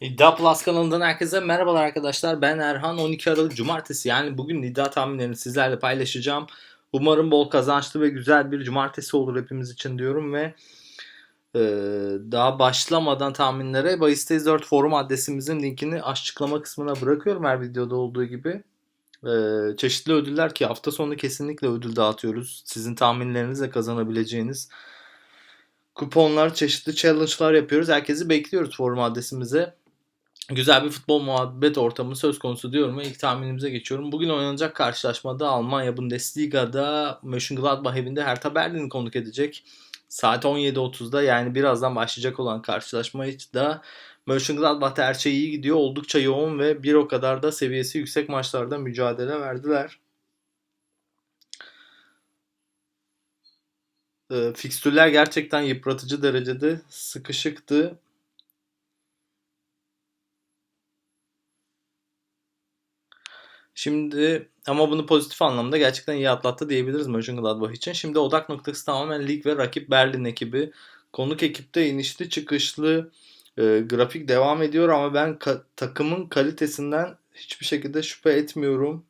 İddia Plus kanalından herkese merhabalar arkadaşlar. Ben Erhan 12 Aralık Cumartesi yani bugün iddia tahminlerini sizlerle paylaşacağım. Umarım bol kazançlı ve güzel bir cumartesi olur hepimiz için diyorum ve e, daha başlamadan tahminlere Bahisteyiz 4 forum adresimizin linkini açıklama kısmına bırakıyorum her videoda olduğu gibi. E, çeşitli ödüller ki hafta sonu kesinlikle ödül dağıtıyoruz. Sizin tahminlerinizle kazanabileceğiniz kuponlar, çeşitli challenge'lar yapıyoruz. Herkesi bekliyoruz forum adresimize. Güzel bir futbol muhabbet ortamı söz konusu diyorum ve ilk tahminimize geçiyorum. Bugün oynanacak karşılaşmada Almanya Bundesliga'da Mönchengladbach evinde Hertha Berlin'i konuk edecek. Saat 17.30'da yani birazdan başlayacak olan karşılaşma da Mönchengladbach'ta her şey iyi gidiyor. Oldukça yoğun ve bir o kadar da seviyesi yüksek maçlarda mücadele verdiler. E, fikstürler gerçekten yıpratıcı derecede sıkışıktı. Şimdi ama bunu pozitif anlamda gerçekten iyi atlattı diyebiliriz Mönchengladbach için. Şimdi odak noktası tamamen lig ve rakip Berlin ekibi. Konuk ekipte inişli çıkışlı e, grafik devam ediyor ama ben ka- takımın kalitesinden hiçbir şekilde şüphe etmiyorum.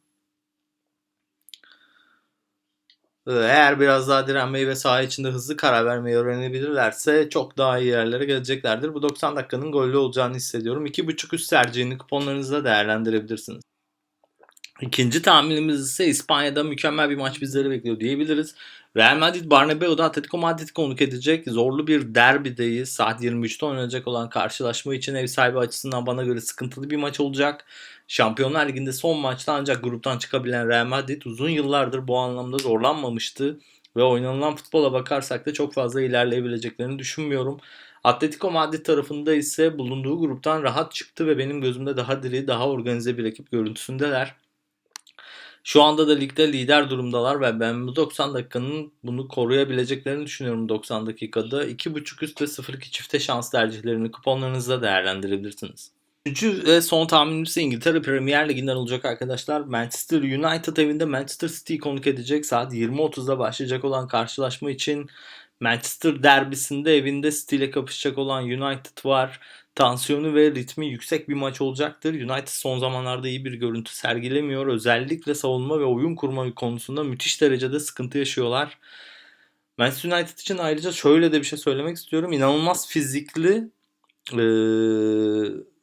E, Eğer biraz daha direnmeyi ve saha içinde hızlı karar vermeyi öğrenebilirlerse çok daha iyi yerlere geleceklerdir. Bu 90 dakikanın gollü olacağını hissediyorum. 2.5 üst tercihini kuponlarınızda değerlendirebilirsiniz. İkinci tahminimiz ise İspanya'da mükemmel bir maç bizleri bekliyor diyebiliriz. Real Madrid Bernabeu'da Atletico Madrid'i konuk edecek. Zorlu bir derbideyiz. Saat 23'te oynanacak olan karşılaşma için ev sahibi açısından bana göre sıkıntılı bir maç olacak. Şampiyonlar Ligi'nde son maçta ancak gruptan çıkabilen Real Madrid uzun yıllardır bu anlamda zorlanmamıştı. Ve oynanılan futbola bakarsak da çok fazla ilerleyebileceklerini düşünmüyorum. Atletico Madrid tarafında ise bulunduğu gruptan rahat çıktı ve benim gözümde daha diri, daha organize bir ekip görüntüsündeler. Şu anda da ligde lider durumdalar ve ben bu 90 dakikanın bunu koruyabileceklerini düşünüyorum 90 dakikada. 2.5 üst ve 0.2 çifte şans tercihlerini kuponlarınızda değerlendirebilirsiniz. Üçüncü ve son tahminimiz ise İngiltere Premier Ligi'nden olacak arkadaşlar. Manchester United evinde Manchester City'yi konuk edecek. Saat 20.30'da başlayacak olan karşılaşma için Manchester derbisinde evinde City ile kapışacak olan United var. Tansiyonu ve ritmi yüksek bir maç olacaktır. United son zamanlarda iyi bir görüntü sergilemiyor. Özellikle savunma ve oyun kurma konusunda müthiş derecede sıkıntı yaşıyorlar. Manchester United için ayrıca şöyle de bir şey söylemek istiyorum. İnanılmaz fizikli ee,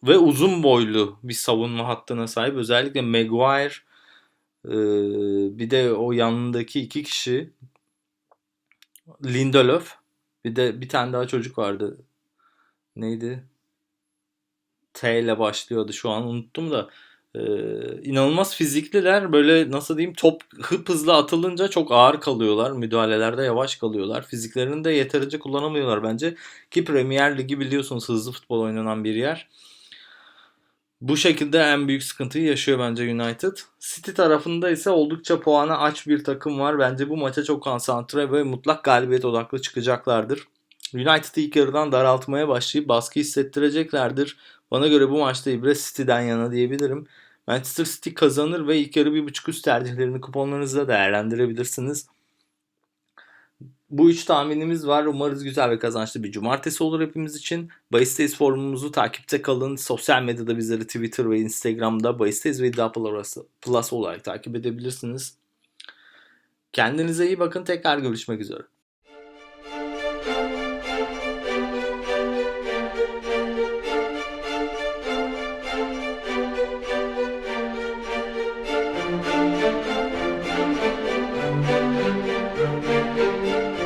ve uzun boylu bir savunma hattına sahip. Özellikle Maguire ee, bir de o yanındaki iki kişi Lindelöf bir de bir tane daha çocuk vardı. Neydi? T ile başlıyordu şu an unuttum da. Ee, inanılmaz fizikliler. Böyle nasıl diyeyim top hıp hızlı atılınca çok ağır kalıyorlar. Müdahalelerde yavaş kalıyorlar. Fiziklerini de yeterince kullanamıyorlar bence. Ki Premier Ligi biliyorsunuz hızlı futbol oynanan bir yer. Bu şekilde en büyük sıkıntıyı yaşıyor bence United. City tarafında ise oldukça puana aç bir takım var. Bence bu maça çok konsantre ve mutlak galibiyet odaklı çıkacaklardır. United ilk yarıdan daraltmaya başlayıp baskı hissettireceklerdir. Bana göre bu maçta ibret City'den yana diyebilirim. Manchester City kazanır ve ilk yarı bir buçuk üst tercihlerini kuponlarınızda değerlendirebilirsiniz. Bu üç tahminimiz var. Umarız güzel ve kazançlı bir cumartesi olur hepimiz için. Bahisteyiz forumumuzu takipte kalın. Sosyal medyada bizleri Twitter ve Instagram'da Bahisteyiz ve İddia Plus olarak takip edebilirsiniz. Kendinize iyi bakın. Tekrar görüşmek üzere.